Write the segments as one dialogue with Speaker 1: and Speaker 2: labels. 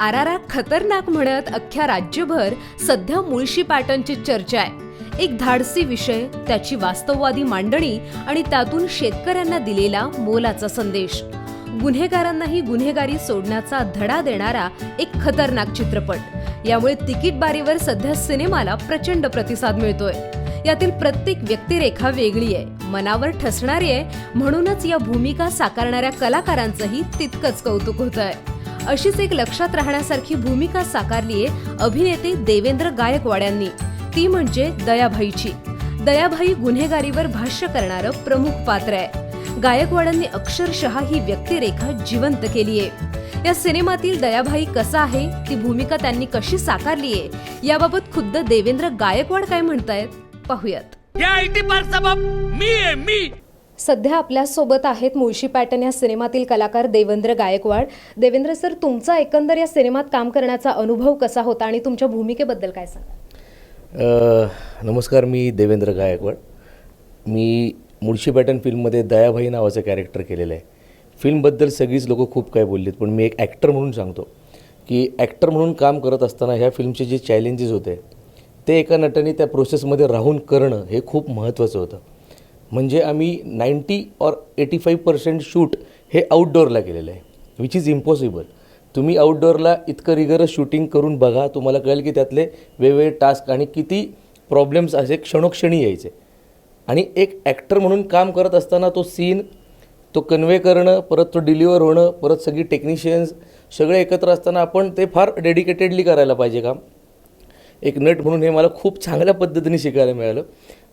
Speaker 1: आरारा खतरनाक म्हणत अख्ख्या राज्यभर सध्या मुळशी पॅटर्नची चर्चा आहे. एक धाडसी विषय त्याची वास्तववादी मांडणी आणि त्यातून शेतकऱ्यांना दिलेला मोलाचा संदेश. गुन्हेगारांनाही गुन्हेगारी सोडण्याचा धडा देणारा एक खतरनाक चित्रपट. यामुळे तिकीट बारीवर सध्या सिनेमाला प्रचंड प्रतिसाद मिळतोय. यातील प्रत्येक व्यक्तिरेखा वेगळी आहे. मनावर ठसणारी आहे म्हणूनच या भूमिका साकारणाऱ्या कलाकारांचंही तितकंच कौतुक होत आहे अशीच एक लक्षात राहण्यासारखी भूमिका साकारलीये अभिनेते देवेंद्र गायकवाड यांनी ती म्हणजे दयाभाईची. दयाभाई गुन्हेगारीवर भाष्य करणारं प्रमुख पात्र आहे. गायकवाडांनी अक्षरशः ही व्यक्तिरेखा जिवंत केली आहे या सिनेमातील दयाभाई कसा आहे ती भूमिका त्यांनी कशी साकारलीये याबाबत खुद्द देवेंद्र गायकवाड काय म्हणतायत पाहूयात.
Speaker 2: मी मी.
Speaker 1: सध्या आपल्यासोबत आहेत मुळशी पॅटर्न या सिनेमातील कलाकार देवेंद्र गायकवाड. देवेंद्र सर तुमचा एकंदर या सिनेमात काम करण्याचा अनुभव कसा होता आणि तुमच्या भूमिकेबद्दल काय सांगा
Speaker 3: नमस्कार मी देवेंद्र गायकवाड. मी मुळशी पॅटर्न फिल्ममध्ये दयाभाई नावाचं कॅरेक्टर केलेलं आहे. फिल्मबद्दल सगळीच लोकं खूप काय बोललीत पण मी एक ॲक्टर म्हणून सांगतो की ॲक्टर म्हणून काम करत असताना ह्या फिल्मचे जे चॅलेंजेस होते ते एका नटाने त्या प्रोसेसमध्ये राहून करणं हे खूप महत्त्वाचं होतं. म्हणजे आम्ही ninety or eighty five percent shoot हे आउटडोअरला केलेलं आहे विच इज इम्पॉसिबल तुम्ही आउटडोअरला इतकं रिगरस शूटिंग करून बघा तुम्हाला कळेल की त्यातले वेगवेगळे टास्क आणि किती प्रॉब्लेम्स असे क्षणोक्षणी यायचे. आणि एक ॲक्टर म्हणून काम करत असताना तो सीन तो कन्वे करणं परत तो डिलिव्हर होणं परत सगळी टेक्निशियन्स सगळे एकत्र असताना आपण ते फार डेडिकेटेडली करायला पाहिजे काम. एक नट म्हणून हे मला खूप चांगल्या पद्धतीने शिकायला मिळालं.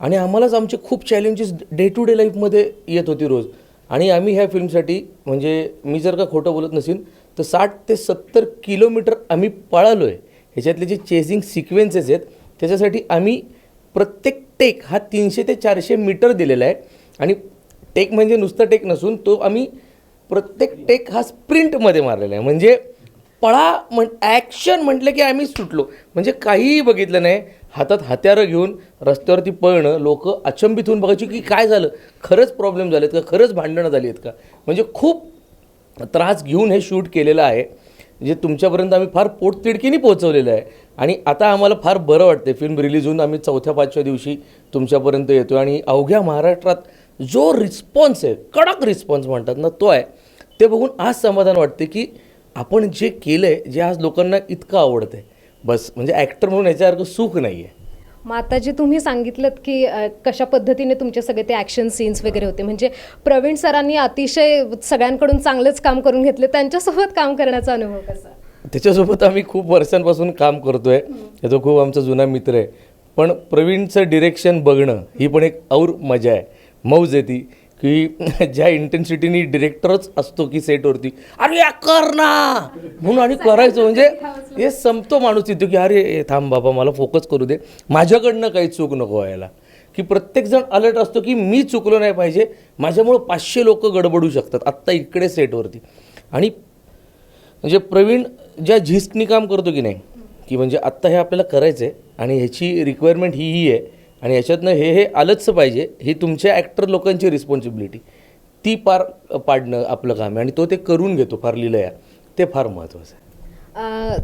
Speaker 3: आणि आम्हालाच आमचे खूप चॅलेंजेस डे टू डे लाईफमध्ये येत होती रोज. आणि आम्ही ह्या फिल्मसाठी म्हणजे मी जर का खोटं बोलत नसेल तर साठ ते सत्तर किलोमीटर आम्ही पळालो आहे ह्याच्यातले जे चेसिंग सिक्वेन्सेस आहेत त्याच्यासाठी आम्ही प्रत्येक टेक हा तीनशे ते चारशे मीटर दिलेला आहे. आणि टेक म्हणजे नुसतं टेक नसून तो आम्ही प्रत्येक टेक हा स्प्रिंटमध्ये मारलेला आहे. म्हणजे पळा म्हण ॲक्शन म्हटलं की आम्ही सुटलो. म्हणजे काहीही बघितलं नाही हातात हत्यारं घेऊन रस्त्यावरती पळणं लोक अचंबित होऊन बघायची की काय झालं? खरंच प्रॉब्लेम झालेत का? खरंच भांडणं झाली आहेत का? म्हणजे खूप त्रास घेऊन हे शूट केलेलं आहे जे तुमच्यापर्यंत आम्ही फार पोटतिडकीने पोहोचवलेलं आहे. आणि आता आम्हाला फार बरं वाटते फिल्म रिलीज होऊन आम्ही चौथ्या पाचव्या दिवशी तुमच्यापर्यंत येतो आणि अवघ्या महाराष्ट्रात जो रिस्पॉन्स आहे कडक रिस्पॉन्स म्हणतात ना तो आहे ते बघून आज समाधान वाटते की आपण जे केलं आहे जे आज लोकांना इतकं आवडतं आहे बस म्हणजे ॲक्टर म्हणून याच्यासारखं सुख नाही आहे
Speaker 1: मग आता जे तुम्ही सांगितलं की अ, कशा पद्धतीने तुमचे सगळे ते ॲक्शन सीन्स वगैरे होते म्हणजे प्रवीण सरांनी अतिशय सगळ्यांकडून चांगलंच काम करून घेतले त्यांच्यासोबत काम करण्याचा अनुभव कसा?
Speaker 3: त्याच्यासोबत आम्ही खूप वर्षांपासून काम करतो आहे तो खूप आमचा जुना मित्र आहे. पण प्रवीणचं डिरेक्शन बघणं ही पण एक और मजा आहे. मौज आहे ती. की ज्या इंटेन्सिटीनी डिरेक्टरच असतो की सेटवरती अरे या कर ना! म्हणून आणि करायचं. म्हणजे हे संपतो माणूस येतो की अरे थांब बाबा मला फोकस करू दे. माझ्याकडनं काही चूक नको व्हायला. की प्रत्येकजण अलर्ट असतो की मी चुकलो नाही पाहिजे. माझ्यामुळं पाचशे लोक गडबडू शकतात. आत्ता इकडे सेटवरती आणि म्हणजे प्रवीण ज्या झिस्टनी काम करतो की नाही की म्हणजे आत्ता हे आपल्याला करायचं आहे आणि ह्याची रिक्वायरमेंट ही ही आहे आणि ह्याच्यातनं हे हे आलंच पाहिजे. ही तुमच्या ॲक्टर लोकांची रिस्पॉन्सिबिलिटी ती पार पाडणं आपलं काम आहे आणि तो ते करून घेतो फार लिलया. ते फार महत्त्वाचं आहे.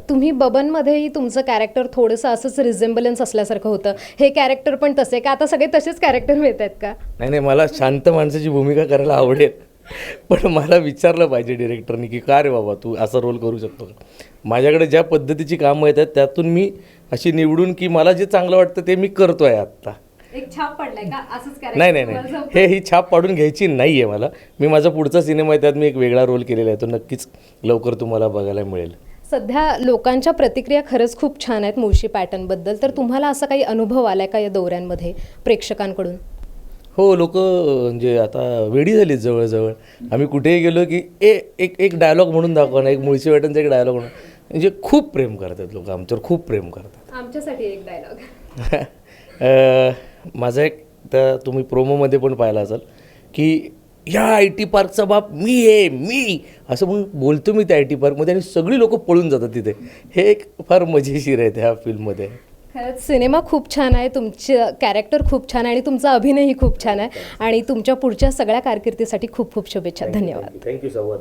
Speaker 1: तुम्ही बबनमध्येही तुमचं कॅरेक्टर थोडंसं असंच रिझेंबलन्स असल्यासारखं होतं. हे कॅरेक्टर पण तसे का? आता सगळे तसेच कॅरेक्टर मिळत आहेत का?
Speaker 3: नाही नाही मला शांत माणसाची भूमिका करायला आवडेल. पण मला विचारलं पाहिजे डिरेक्टरनी की का रे बाबा तू असा रोल करू शकतो का? माझ्याकडे ज्या पद्धतीची कामं येतात त्यातून मी अशी निवडून की मला जे चांगलं वाटतं ते मी करतो आहे आत्ता.
Speaker 1: एक छाप पडलाय का? असंच
Speaker 3: नाही नाही नाही. हे ही छाप पाडून घ्यायची नाही आहे मला. मी माझा पुढचा सिनेमा आहे त्यात मी एक वेगळा रोल केलेला आहे तो नक्कीच लवकर तुम्हाला बघायला मिळेल.
Speaker 1: सध्या लोकांच्या प्रतिक्रिया खरंच खूप छान आहेत मुळशी पॅटर्नबद्दल तर तुम्हाला असा काही अनुभव आलाय का या दौऱ्यांमध्ये प्रेक्षकांकडून?
Speaker 3: हो लोक म्हणजे आता वेडी झालीत जवळजवळ. आम्ही कुठेही गेलो की ए एक एक डायलॉग म्हणून दाखवा ना एक मुळशी वाटणचा एक डायलॉग म्हणून. म्हणजे खूप प्रेम करतात लोक आमच्यावर खूप प्रेम करतात.
Speaker 1: आमच्यासाठी एक डायलॉग
Speaker 3: अ, माझा एक तर तुम्ही प्रोमोमध्ये पण पाहिला असाल की ह्या आय टी पार्कचा बाप मी आहे मी. असं म्हणून बोलतो मी त्या आय टी पार्कमध्ये आणि सगळी लोक पळून जातात तिथे. हे एक फार मजेशीर आहे त्या फिल्ममध्ये.
Speaker 1: खरंच सिनेमा खूप छान आहे तुमचं कॅरेक्टर खूप छान आहे आणि तुमचा अभिनयही खूप छान आहे. आणि तुमच्या पुढच्या सगळ्या कारकिर्दीसाठी खूप खूप शुभेच्छा. धन्यवाद.
Speaker 3: थँक्यू संवाद